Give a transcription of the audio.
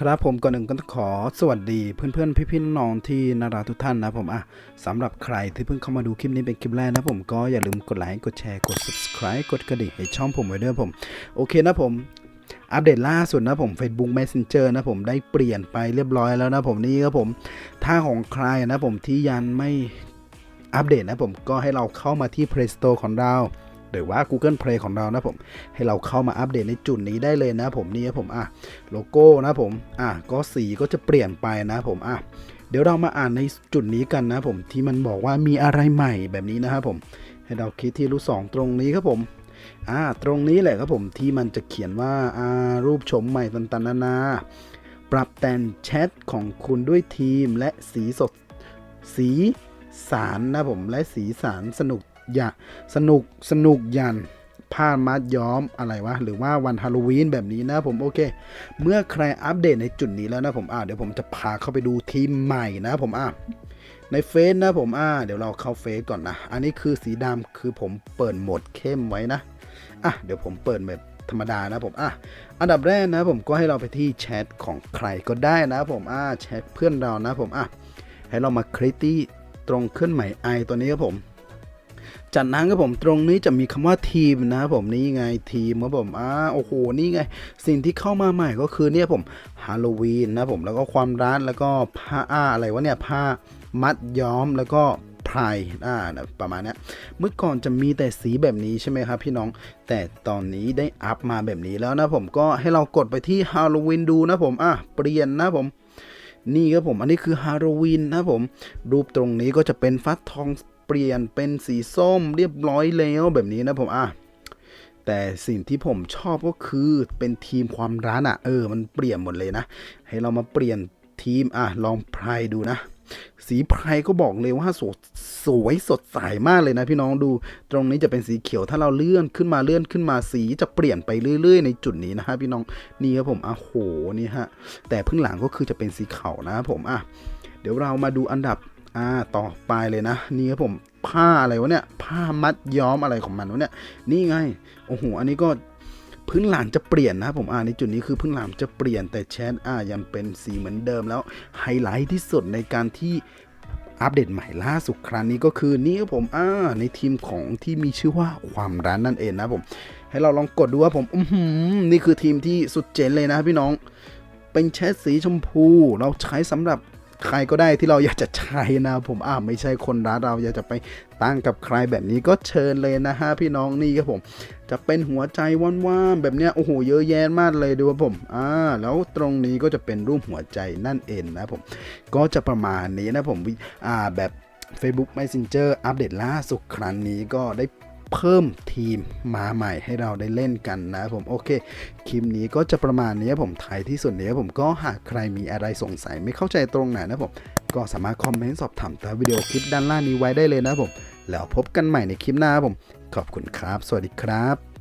ครับผมก่อนหนึ่งก็ต้องขอสวัสดีเพื่อนๆ พี่ๆน้องที่นารักทุกท่านนะผมอะสำหรับใครที่เพิ่งเข้ามาดูคลิปนี้เป็นคลิปแรกนะผมก็อย่าลืมกดไลค์กดแชร์กด subscribe กดกระดิ่งให้ช่องผมไว้ด้วยผม โอเคนะผมอัปเดตล่าสุดนะผม Facebook Messenger นะผมได้เปลี่ยนไปเรียบร้อยแล้วนะผมนี่ครับผมถ้าของใครนะผมที่ยังไม่อัปเดตนะผมก็ให้เราเข้ามาที่ Play Store ของเรา หรือว่า Google Play ของเรานะผม ให้เราเข้ามาอัปเดตในจุดนี้ได้เลยนะผมนี่ครับผมอะโลโก้นะผมอะก็สีก็จะเปลี่ยนไปนะผมอะเดี๋ยวเรามาอ่านในจุดนี้กันนะผมที่มันบอกว่ามีอะไรใหม่แบบนี้นะครับผม ให้เราคลิกที่รูปสองตรงนี้ครับผมอ่าตรงนี้แหละครับผมที่มันจะเขียนว่าอ่ารูปชมใหม่ต่างๆนานาปรับแต่งแชทของคุณด้วยทีมและสีสดสีสารนะผมและสีสารสนุก อย่าสนุกสนุกยันผ้ามัดย้อมอะไรวะ หรือว่าวันฮาโลวีนแบบนี้นะผมโอเค เมื่อใครอัปเดตในจุดนี้แล้วนะผมอ่าเดี๋ยวผมจะพาเข้าไปดูทีมใหม่นะผมอ่าในเฟซนะผมอ่าเดี๋ยวเราเข้าเฟซก่อนนะ อันนี้คือสีดำคือผมเปิดโหมดเข้มไว้นะอะเดี๋ยวผมเปิดแบบธรรมดานะผมอะอันดับแรกนะผมก็ให้เราไปที่แชทของใครก็ได้นะผมอ่าแชทเพื่อนเรานะผมอะให้เรามาคลิกที่ตรงเคลื่อนไหวไอตัวนี้ครับผม จากนั้นครับผมตรงนี้จะมีคำว่าทีมนะครับผมนี่ไงทีมครับผมอ่าโอ้โหนี่ไง สิ่งที่เข้ามาใหม่ก็คือเนี่ยผมฮาโลวีนนะผมแล้วก็ความร้านแล้วก็ผ้าอ่าอะไรวะเนี่ยผ้ามัดย้อมแล้วก็พรายอ่าประมาณนี้เมื่อก่อนจะมีแต่สีแบบนี้ใช่ไหมครับพี่น้อง แต่ตอนนี้ได้อัพมาแบบนี้แล้วนะผมก็ให้เรากดไปที่ฮาโลวีนดูนะผมอะเปลี่ยนนะผมนี่ครับผม อันนี้คือฮาโลวีนนะผม รูปตรงนี้ก็จะเป็นฟักทอง เปลี่ยนเป็นสีส้มเรียบร้อยแล้วแบบนี้นะผมอะแต่สิ่งที่ผมชอบก็คือเป็นทีมความร้านอะ เออ มันเปลี่ยนหมดเลยนะ ให้เรามาเปลี่ยนทีมอะ ลองไพรดูนะ สีไพรก็บอกเลยว่าสดสวยสดใสมากเลยนะพี่น้องดู ตรงนี้จะเป็นสีเขียวถ้าเราเลื่อนขึ้นมาเลื่อนขึ้นมาสีจะเปลี่ยนไปเรื่อย ๆ ในจุดนี้นะฮะพี่น้องนี่ครับผมอะโหนี่ฮะแต่พึ่งหลังก็คือจะเป็นสีขาวนะผมอะเดี๋ยวเรามาดูอันดับ อ่าต่อไปเลยนะ นี่ครับผมผ้าอะไรวะเนี่ย ผ้ามัดย้อมอะไรของมันวะเนี่ย นี่ไง โอ้โห อันนี้ก็พื้นหลังจะเปลี่ยนนะครับผมอ่าในจุดนี้คือพื้นหลังจะเปลี่ยนแต่แชทอ่ายังเป็นสีเหมือนเดิมแล้วไฮไลท์ที่สุดในการที่อัปเดตใหม่ล่าสุดครั้งนี้ก็คือนี่ครับผมอ่าในทีมของที่มีชื่อว่าความร้านนั่นเองนะผม ให้เราลองกดดูว่าผมอือหือนี่คือทีมที่สุดเจ๋งเลยนะพี่น้อง เป็นแชทสีชมพู เราใช้สำหรับ ใครก็ได้ที่เราอยากจะใช้นะผมอ่าไม่ใช่คนร้านเราอยากจะไปตั้งกับใครแบบนี้ก็เชิญเลยนะฮะพี่น้องนี่ครับผม จะเป็นหัวใจว่านๆแบบเนี้ยโอ้โหเยอะแยะมากเลยดูว่าผมอ่าแล้วตรงนี้ก็จะเป็นรูปหัวใจนั่นเองนะผมก็จะประมาณนี้นะผมวิอ่าแบบ Facebook Messenger อัปเดตล่าสุดครั้งนี้ก็ได้ เพิ่มทีมมาใหม่ให้เราได้เล่นกันนะผมโอเคคลิปนี้ก็จะประมาณนี้ผมท้ายที่สุดนี้ผมก็หากใครมีอะไรสงสัยไม่เข้าใจตรงไหนนะผมก็สามารถคอมเมนต์สอบถามใต้วิดีโอคลิปด้านล่างนี้ไว้ได้เลยนะผมแล้วพบกันใหม่ในคลิปหน้าผม ขอบคุณครับ สวัสดีครับ